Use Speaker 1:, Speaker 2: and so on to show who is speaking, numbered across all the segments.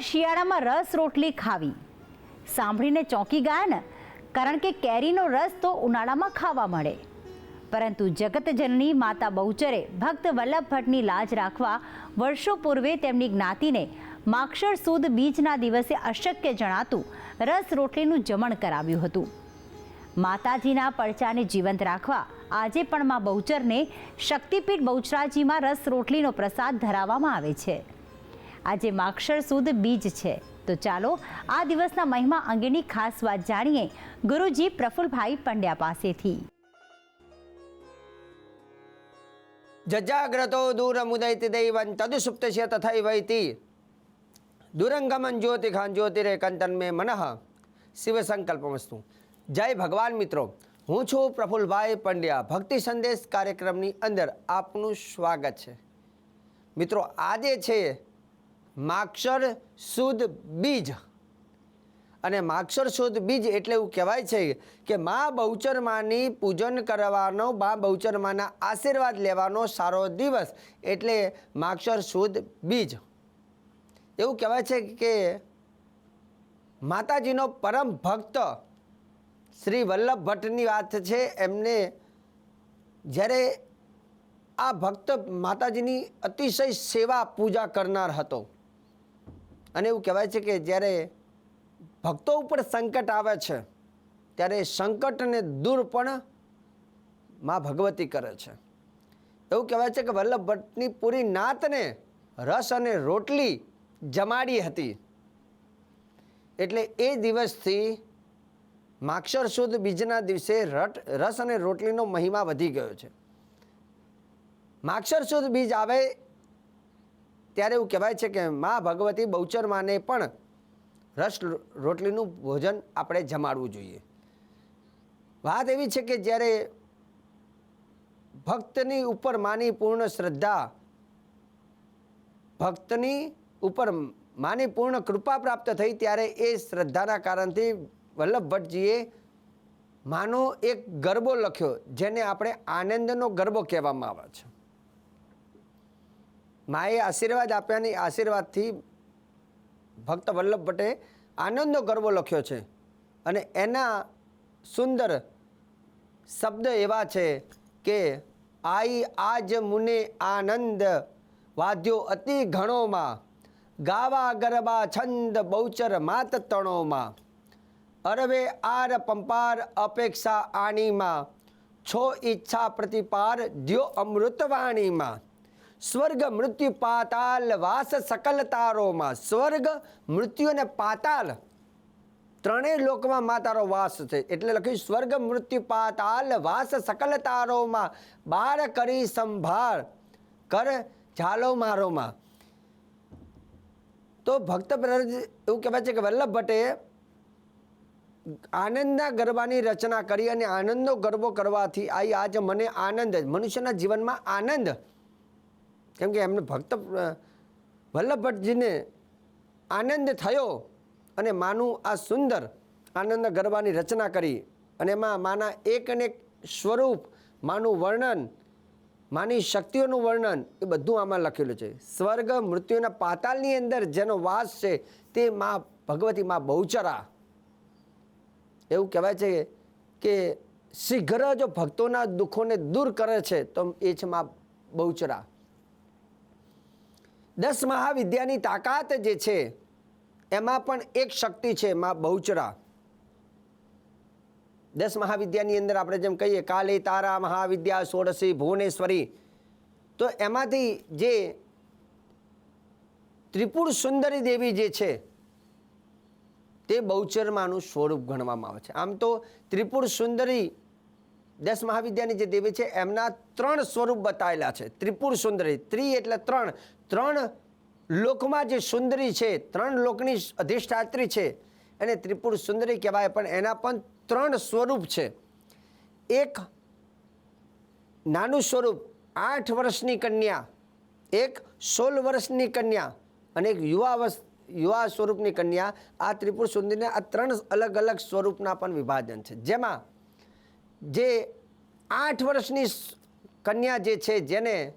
Speaker 1: શિયાળામાં રસ રોટલી ખાવી. સાંભળીને ચોંકી ગયા ને, કારણ કે કેરીનો રસ તો ઉનાળામાં ખાવા મળે. પરંતુ જગતજનની માતા બહુચરે ભક્ત વલ્લભ ભટ્ટની લાજ રાખવા વર્ષો પૂર્વે તેમની જ્ઞાતિને માક્ષર સુદ બીજના દિવસે અશક્ય જણાતું રસ રોટલીનું જમણ કરાવ્યું હતું. માતાજીના પડચાને જીવંત રાખવા આજે પણ માં બહુચરને શક્તિપીઠ બહુચરાજીમાં રસ રોટલીનો પ્રસાદ ધરાવવામાં આવે છે. આજે માક્ષર સુદ બીજ છે. તો ચાલો, આ દિવસના મહિમા અંગેની ખાસ વાત જાણીએ ગુરુજી પ્રફુલભાઈ પંડ્યા પાસેથી.
Speaker 2: જજાગ્રતો દૂરમુદૈતિ દૈવં તદુસુપ્તસ્ય તથૈવૈતિ. દુરંગમન જ્યોતિખાન જ્યોતિરેકંતન મે મનઃ. શિવ સંકલ્પમસ્તુ જય ભગવાન મિત્રો. હું છું પ્રફુલભાઈ પંડ્યા. ભક્તિ સંદેશ કાર્યક્રમની અંદર આપનું સ્વાગત છે. મિત્રો, આજે છે માક્ષર શુદ્ધ બીજ. અને માક્ષર શુદ્ધ બીજ એટલે એવું કહેવાય છે કે મા બહુચરમાની પૂજન કરવાનો મા બહુચરમાના આશીર્વાદ લેવાનો સારો દિવસ એટલે માક્ષર શુદ્ધ બીજ. એવું કહેવાય છે કે માતાજીનો પરમ ભક્ત શ્રી વલ્લભ ભટ્ટની વાત છે એમને જ્યારે આ ભક્ત માતાજીની અતિશય સેવા પૂજા કરનાર હતો. અને એવું કહેવાય છે કે જ્યારે ભક્તો ઉપર સંકટ આવે છે, ત્યારે સંકટને દૂર પણ માં ભગવતી કરે છે. એવું કહેવાય છે કે વલ્લભ ભટ્ટની પૂરી નાતને રસ અને રોટલી જમાડી હતી. એટલે એ દિવસથી માક્ષર સુદ બીજના દિવસે રટ, રસ અને રોટલીનો મહિમા વધી ગયો છે. માક્ષર સુદ બીજ આવે ત્યારે એવું કહેવાય છે કે મા ભગવતી બહુચર માને પણ રસ રોટલીનું ભોજન આપણે જમાડવું જોઈએ. વાત એવી છે કે જ્યારે ભક્તની ઉપર માની પૂર્ણ શ્રદ્ધા, ભક્તની ઉપર માની પૂર્ણ કૃપા પ્રાપ્ત થઈ ત્યારે એ શ્રદ્ધાના કારણથી વલ્લભ ભટ્ટજીએ માનો એક ગરબો લખ્યો, જેને આપણે આનંદનો ગરબો કહેવામાં આવે છે. માએ આશીર્વાદ આપ્યાની આશીર્વાદથી ભક્ત વલ્લભ ભટ્ટે આનંદનો ગરબો લખ્યો છે. અને એના સુંદર શબ્દ એવા છે કે, આઈ આજ મુને આનંદ, વાદ્યો અતિ ઘણોમાં, ગાવા ગરબા છંદ બહુચર માત તણોમાં. અરવે આર પંપાર અપેક્ષા આણીમાં, છો ઈચ્છા પ્રતિપાર દ્યો અમૃતવાણીમાં સ્વર્ગ મૃત્યુ પાતાલ, વાસ સકલ તારોમાં. સ્વર્ગ મૃત્યુ અને પાતાલ ત્રણેય લોકમાં મા તારો વાસ છે. એટલે લખ્યું સ્વર્ગ મૃત્યુ પાતાલ, વાસ સકલ તારોમાં. બાર કરી સંભાળ, કર ઝાલો મારોમાં. તો ભક્ત એવું કહેવાય છે કે વલ્લભ ભટ્ટે આનંદના ગરબાની રચના કરી અને આનંદનો ગરબો કરવાથી આ આજ મને આનંદ મનુષ્યના જીવનમાં આનંદ કેમ કે એમને ભક્ત વલ્લભભટ્ટજીને આનંદ થયો અને માનું આ સુંદર આનંદ ગરબાની રચના કરી અને એમાં માના એક અને એક સ્વરૂપ, માનું વર્ણન, માની શક્તિઓનું વર્ણન એ બધું આમાં લખેલું છે. સ્વર્ગ મૃત્યુના પાતાલની અંદર જેનો વાસ છે તે મા ભગવતી મા બહુચરા. એવું કહેવાય છે કે શીઘ્ર જો ભક્તોના દુઃખોને દૂર કરે છે તો એ છે મા બહુચરા. દસ મહાવિદ્યાની તાકાત જે છે, એમાં પણ એક શક્તિ છે, મા બહુચરા. દસ મહાવિદ્યાની અંદર આપણે જેમ કહીએ, કાલે તારા મહાવિદ્યા સોળસી ભુવનેશ્વરી. તો એમાંથી જે ત્રિપુર સુંદરી દેવી જે છે, તે બહુચરમાનું સ્વરૂપ ગણવામાં આવે છે. આમ તો ત્રિપુર સુંદરી દસ મહાવિદ્યાની જે દેવી છે, એમના ત્રણ સ્વરૂપ બતાવેલા છે. ત્રિપુર સુંદરી, ત્રિ એટલે ત્રણ. ત્રણ લોકમાં જે સુંદરી છે, ત્રણ લોકની અધિષ્ઠાત્રી છે, એને ત્રિપુર સુંદરી કહેવાય, પણ એના પણ ત્રણ સ્વરૂપ છે. એક નાનું સ્વરૂપ, આઠ વર્ષની કન્યા, એક સોળ વર્ષની કન્યા અને એક યુવા યુવા સ્વરૂપની કન્યા. આ ત્રિપુર સુંદરીના આ ત્રણ અલગ અલગ સ્વરૂપના પણ વિભાજન છે. જેમાં જે આઠ વર્ષની કન્યા જે છે, જેને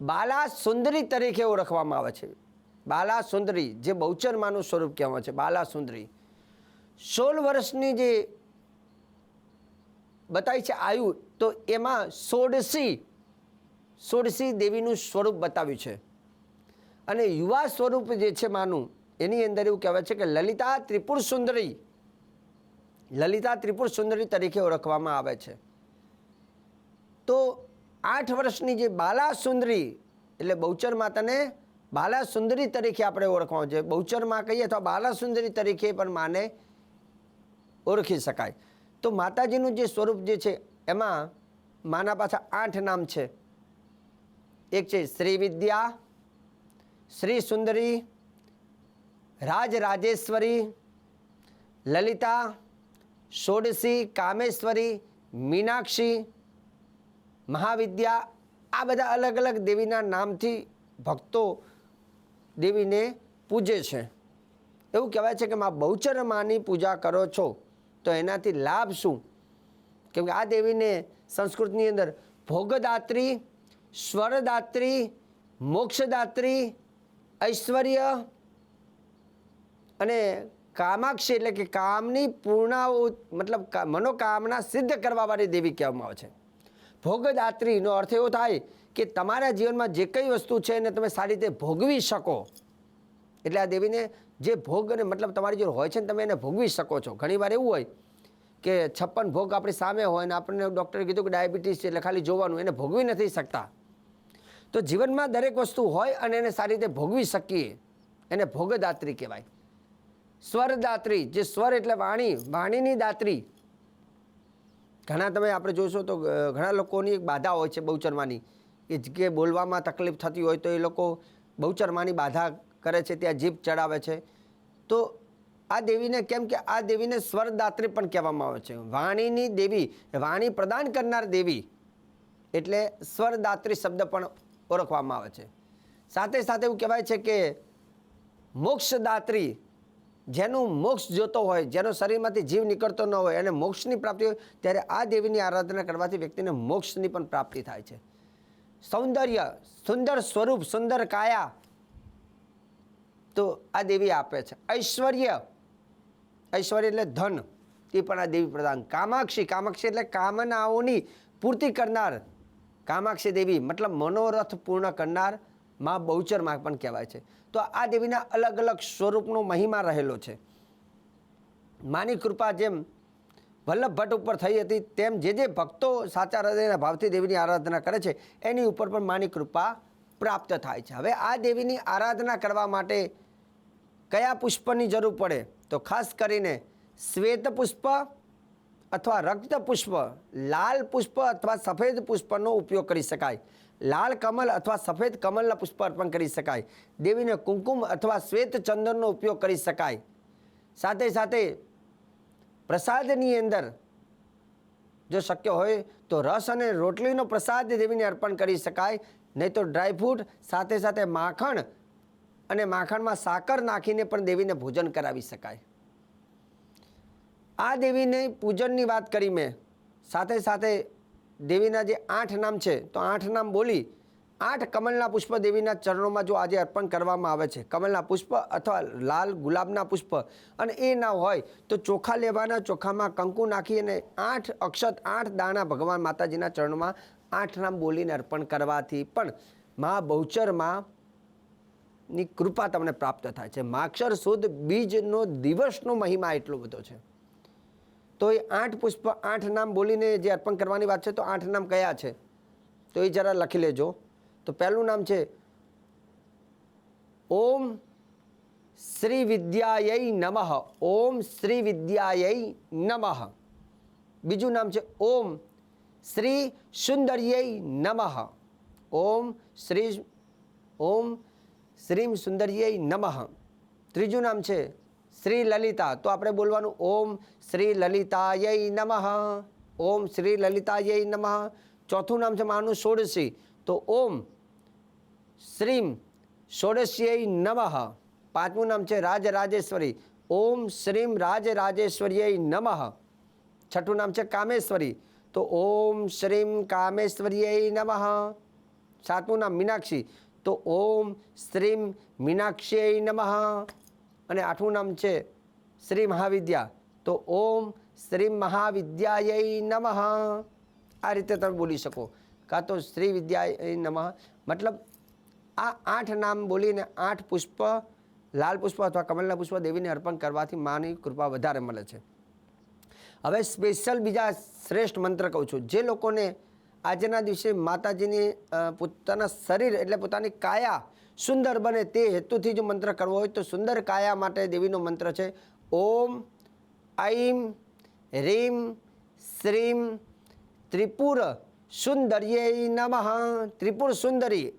Speaker 2: બાલા સુંદરી તરીકે ઓળખવામાં આવે છે. બાલા સુંદરી જે બહુચરમાનું સ્વરૂપ કહેવામાં છે, બાલા સુંદરી. સોળ વર્ષની જે બતાવી છે આયુ, તો એમાં સોળસી સોળસી દેવીનું સ્વરૂપ બતાવ્યું છે. અને યુવા સ્વરૂપ જે છે માનું, એની અંદર એવું કહેવાય છે કે લલિતા ત્રિપુર સુંદરી લલિતા ત્રિપુર સુંદરી તરીકે ઓળખવામાં આવે છે. તો આઠ વર્ષની જે બાલા સુંદરી, એટલે બહુચર માતાને બાલા સુંદરી તરીકે આપણે ઓળખવાનું છે. બહુચરમાં કહીએ અથવા બાલા સુંદરી તરીકે પણ માને ઓળખી શકાય. તો માતાજીનું જે સ્વરૂપ જે છે, એમાં માના પાછા આઠ નામ છે. એક છે શ્રી વિદ્યા, શ્રી સુંદરી, રાજ રાજેશ્વરી, લલિતા ષોડશી કામેશ્વરી મીનાક્ષી મહાવિદ્યા આ બધા અલગ અલગ દેવીના નામથી ભક્તો દેવીને પૂજે છે. એવું કહેવાય છે કે માં બહુચર માની પૂજા કરો છો, તો એનાથી લાભ શું? કેમ કે આ દેવીને સંસ્કૃતની અંદર ભોગદાત્રી, સ્વરદાત્રી, મોક્ષદાત્રી, ઐશ્વર્ય અને કામાક્ષી એટલે કે કામની પૂર્ણાઓ મતલબ મનોકામના સિદ્ધ કરવાવાળી દેવી કહેવામાં આવે છે. ભોગદાત્રીનો અર્થ એવો થાય કે તમારા જીવનમાં જે કઈ વસ્તુ છે એને તમે સારી રીતે ભોગવી શકો. એટલે આ દેવીને જે ભોગ અને મતલબ તમારી જોડે હોય છે ને તમે એને ભોગવી શકો છો. ઘણીવાર એવું હોય કે છપ્પન ભોગ આપણી સામે હોય અને આપણને ડૉક્ટરે કીધું કે ડાયાબિટીસ છે એટલે ખાલી જોવાનું, એને ભોગવી નથી શકતા. તો જીવનમાં દરેક વસ્તુ હોય અને એને સારી રીતે ભોગવી શકીએ. એને ભોગદાત્રી કહેવાય. સ્વરદાત્રી, જે સ્વર એટલે વાણી, વાણીની દાત્રી. ઘણા તમે આપણે જોશો તો ઘણા લોકોની એક બાધા હોય છે બહુચરમાની. કે કે બોલવામાં તકલીફ થતી હોય તો એ લોકો બહુચરમાની બાધા કરે છે, ત્યાં જીભ ચડાવે છે. તો આ દેવીને કેમ કે આ દેવીને સ્વરદાત્રી પણ કહેવામાં આવે છે. વાણીની દેવી, વાણી પ્રદાન કરનાર દેવી એટલે સ્વરદાત્રી શબ્દ પણ ઓળખવામાં આવે છે. સાથે સાથે એવું કહેવાય છે કે મોક્ષદાત્રી જેનું મોક્ષ જોતો હોય, જેનો શરીરમાંથી જીવ નીકળતો ન હોય અને મોક્ષની પ્રાપ્તિ હોય, ત્યારે આ દેવીની આરાધના કરવાથી વ્યક્તિને મોક્ષની પણ પ્રાપ્તિ થાય છે. સૌંદર્ય, સુંદર સ્વરૂપ, સુંદર કાયા તો આ દેવી આપે છે. ઐશ્વર્ય ઐશ્વર્ય એટલે ધન, એ પણ આ દેવી પ્રદાન કામાક્ષી કામાક્ષી એટલે કામનાઓની પૂર્તિ કરનાર. કામાક્ષી દેવી, મતલબ મનોરથ પૂર્ણ કરનાર. માં બહુચરમાં પણ કહેવાય છે. તો આ દેવીના અલગ અલગ સ્વરૂપનો મહિમા રહેલો છે. માની કૃપા જેમ વલ્લભ ભટ્ટ ઉપર થઈ હતી, તેમ જે જે ભક્તો સાચા હૃદયના ભાવથી દેવીની આરાધના કરે છે, એની ઉપર પણ માની કૃપા પ્રાપ્ત થાય છે. હવે આ દેવીની આરાધના કરવા માટે કયા પુષ્પની જરૂર પડે? તો ખાસ કરીને શ્વેત પુષ્પ અથવા રક્ત પુષ્પ, લાલ પુષ્પ અથવા સફેદ પુષ્પનો ઉપયોગ કરી શકાય. લાલ કમલ અથવા સફેદ કમલના પુષ્પ અર્પણ કરી શકાય. દેવીને કુમકુમ અથવા શ્વેત ચંદનનો ઉપયોગ કરી શકાય. સાથે સાથે પ્રસાદની અંદર જો શક્ય હોય તો રસ અને રોટલીનો પ્રસાદ દેવીને અર્પણ કરી શકાય. નહીં તો ડ્રાયફ્રૂટ સાથે સાથે માખણ અને માખણમાં સાકર નાખીને પણ દેવીને ભોજન કરાવી શકાય. આ દેવીને પૂજનની વાત કરી મેં. સાથે સાથે દેવીના જે આઠ નામ છે, તો આઠ નામ બોલી આઠ કમલના પુષ્પ દેવીના ચરણોમાં જો આજે અર્પણ કરવામાં આવે છે, કમલના પુષ્પ અથવા લાલ ગુલાબના પુષ્પ અને એ ના હોય, તો ચોખા લેવાના, ચોખામાં કંકુ નાખી અને આઠ અક્ષત, આઠ દાણા ભગવાન માતાજીના ચરણોમાં આઠ નામ બોલીને અર્પણ કરવાથી પણ મા બહુચરમાં ની કૃપા તમને પ્રાપ્ત થાય છે. માક્ષર સુદ બીજનો દિવસનો મહિમા એટલો બધો છે. તો એ આઠ પુષ્પ, આઠ નામ બોલીને જે અર્પણ કરવાની વાત છે, તો આઠ નામ કયા છે? તો એ જરા લખી લેજો. તો પહેલું નામ છે, ઓમ શ્રી વિદ્યાય નમઃ. ઓમ શ્રી વિદ્યાય નમઃ. બીજું નામ છે, ઓમ શ્રી સુંદર્ય નમઃ. ઓમ શ્રી, ઓમ શ્રીમ સુંદર્ય નમઃ. ત્રીજું નામ છે શ્રી લલિતા તો આપણે બોલવાનું ઓમ શ્રી લલિતાય નમઃ. ઓમ શ્રી લલિતાય નમઃ. ચોથું નામ છે માનું ષોડશી. તો ઓમ શ્રીમ ષોડશ્ય નમઃ. પાંચમું નામ છે રાજરાજેશ્વરી. ઓમ શ્રીમ રાજરાજેશ્વર્ય નમઃ. છઠ્ઠું નામ છે કામેશ્વરી. તો ઓમ શ્રીમ કામેશ્વર્ય નમઃ. સાતમું નામ મીનાક્ષી. તો ઓમ શ્રીમ મીનાક્ષી નમઃ. અને આઠમું નામ છે શ્રી મહાવિદ્યા. તો ઓમ શ્રી મહાવિદ્યાય નમઃ. આ રીતે તમે બોલી શકો. કાં તો શ્રી વિદ્યાય નમઃ. મતલબ આ આઠ નામ બોલીને આઠ પુષ્પ, લાલ પુષ્પ અથવા કમલના પુષ્પ દેવીને અર્પણ કરવાથી માની કૃપા વધારે મળે છે. હવે સ્પેશિયલ બીજા શ્રેષ્ઠ મંત્ર કહું છું. જે લોકોને આજના દિવસે માતાજીની પોતાના શરીર એટલે પોતાની કાયા સુંદર બને તે હેતુથી જો મંત્ર કરવો હોય તો સુંદર કાયા માટે દેવીનો મંત્ર છે. ઓમ ઐમ રીમ, શ્રીમ, ત્રિપુર સુંદર્ય નમઃ. ત્રિપુર સુંદરી,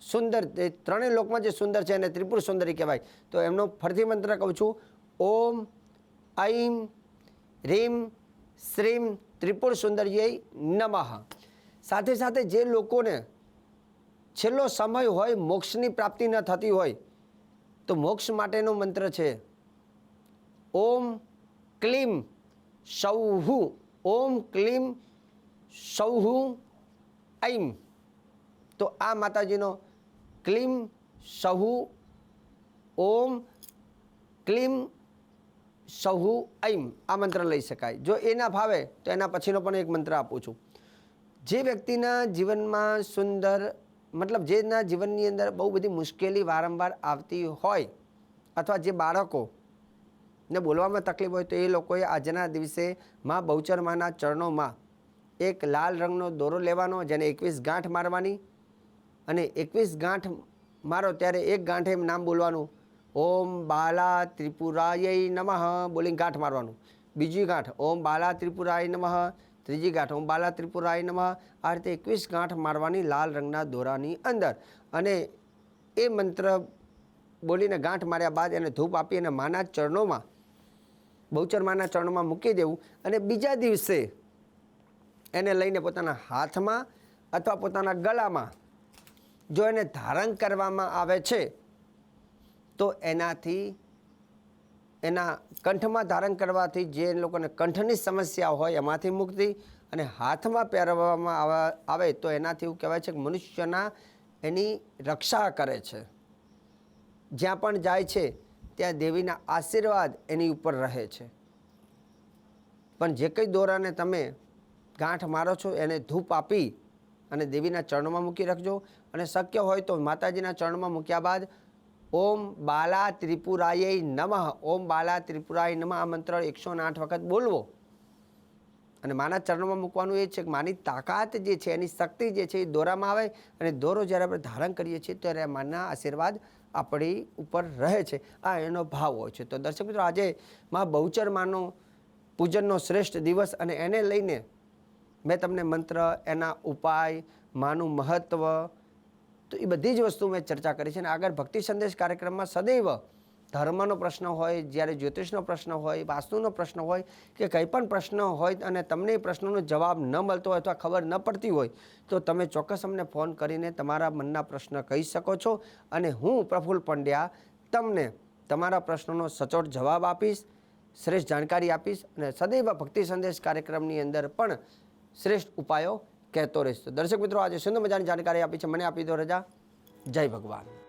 Speaker 2: સુંદર તે ત્રણેય લોકમાં જે સુંદર છે એને ત્રિપુર સુંદરી કહેવાય. તો એમનો ફરીથી મંત્ર કહું છું. ઓમ ઐમ રીમ, શ્રીમ, ત્રિપુર સુંદર્ય નમઃ. સાથે સાથે જે લોકોને છેલ્લો સમય હોય, મોક્ષની પ્રાપ્તિ ન થતી હોય, તો મોક્ષ માટેનો મંત્ર છે, ઓમ ક્લીમ સૌહુ, ઓમ ક્લીમ સૌહુ ઐમ તો આ માતાજીનો ક્લીમ સહુ, ઓમ ક્લીમ સહુ ઐમ આ મંત્ર લઈ શકાય. જો એ ના ભાવે તો એના પછીનો પણ એક મંત્ર આપું છું. જે વ્યક્તિના જીવનમાં સુંદર મતલબ જેના જીવનની અંદર બહુ બધી મુશ્કેલી વારંવાર આવતી હોય અથવા જે બાળકો ને બોલવામાં તકલીફ હોય તો એ લોકોએ આજના દિવસે મા બહુચરમાના ચરણોમાં એક લાલ રંગનો દોરો લેવાનો, જેને એકવીસ ગાંઠ મારવાની અને એકવીસ ગાંઠ મારો ત્યારે એક ગાંઠે એમ નામ બોલવાનું, ઓમ બાલા ત્રિપુરાય નમઃ, બોલીને ગાંઠ મારવાનું. બીજી ગાંઠ, ઓમ બાલા ત્રિપુરાય નમઃ ત્રીજી ગાંઠ ઓમ બાલા ત્રિપુરાય નમઃ આ રીતે એકવીસ ગાંઠ મારવાની લાલ રંગના દોરાની અંદર અને એ મંત્ર બોલીને ગાંઠ માર્યા બાદ એને ધૂપ આપી અને માના ચરણોમાં, બહુચર માના ચરણોમાં મૂકી દેવું અને બીજા દિવસે એને લઈને પોતાના હાથમાં અથવા પોતાના ગળામાં જો એને ધારણ કરવામાં આવે છે, તો એનાથી એના કંઠમાં ધારણ કરવાથી જે લોકોને કંઠની સમસ્યા હોય એમાંથી મુક્તિ અને હાથમાં પહેરવામાં આવા- તો એનાથી એવું કહેવાય છે કે મનુષ્યના એની રક્ષા કરે છે. જ્યાં પણ જાય છે, ત્યાં દેવીના આશીર્વાદ એની ઉપર રહે છે. પણ જે કંઈ દોરાને તમે ગાંઠ મારો છો, એને ધૂપ આપી અને દેવીના ચરણોમાં મૂકી રાખજો. અને શક્ય હોય તો માતાજીના ચરણમાં મૂક્યા બાદ ઓમ બાલા ત્રિપુરાય નમઃ. ઓમ બાલા ત્રિપુરાય નમઃ. આ મંત્ર એકસો આઠ વખત બોલવો. અને માના ચરણમાં મૂકવાનું એ છે કે માની તાકાત જે છે, એની શક્તિ જે છે એ દોરામાં આવે અને દોરો જ્યારે આપણે ધારણ કરીએ છીએ ત્યારે માના આશીર્વાદ આપણી ઉપર રહે છે. આ એનો ભાવ હોય છે. તો દર્શક મિત્રો, આજે મા બહુચર માનો પૂજનનો શ્રેષ્ઠ દિવસ અને એને લઈને મેં તમને મંત્ર, એના ઉપાય, માનું મહત્ત્વ તો એ બધી જ વસ્તુ મેં ચર્ચા કરી છે અને આગળ ભક્તિ સંદેશ કાર્યક્રમમાં સદૈવ ધર્મનો પ્રશ્ન હોય, જ્યારે જ્યોતિષનો પ્રશ્ન હોય, વાસ્તુનો પ્રશ્ન હોય કે કંઈ પણ પ્રશ્ન હોય અને તમને એ પ્રશ્નનો જવાબ ન મળતો હોય અથવા ખબર ન પડતી હોય, તો તમે ચોક્કસ અમને ફોન કરીને તમારા મનના પ્રશ્ન કહી શકો છો અને હું પ્રફુલ્લ પંડ્યા તમને તમારા પ્રશ્નોનો સચોટ જવાબ આપીશ, શ્રેષ્ઠ જાણકારી આપીશ અને સદૈવ ભક્તિ સંદેશ કાર્યક્રમની અંદર પણ શ્રેષ્ઠ ઉપાયો કહેતો રહીશ. દર્શક મિત્રો, આજે સુંદર મજાની જાણકારી આપી છે. મને આપી દો રજા. જય ભગવાન.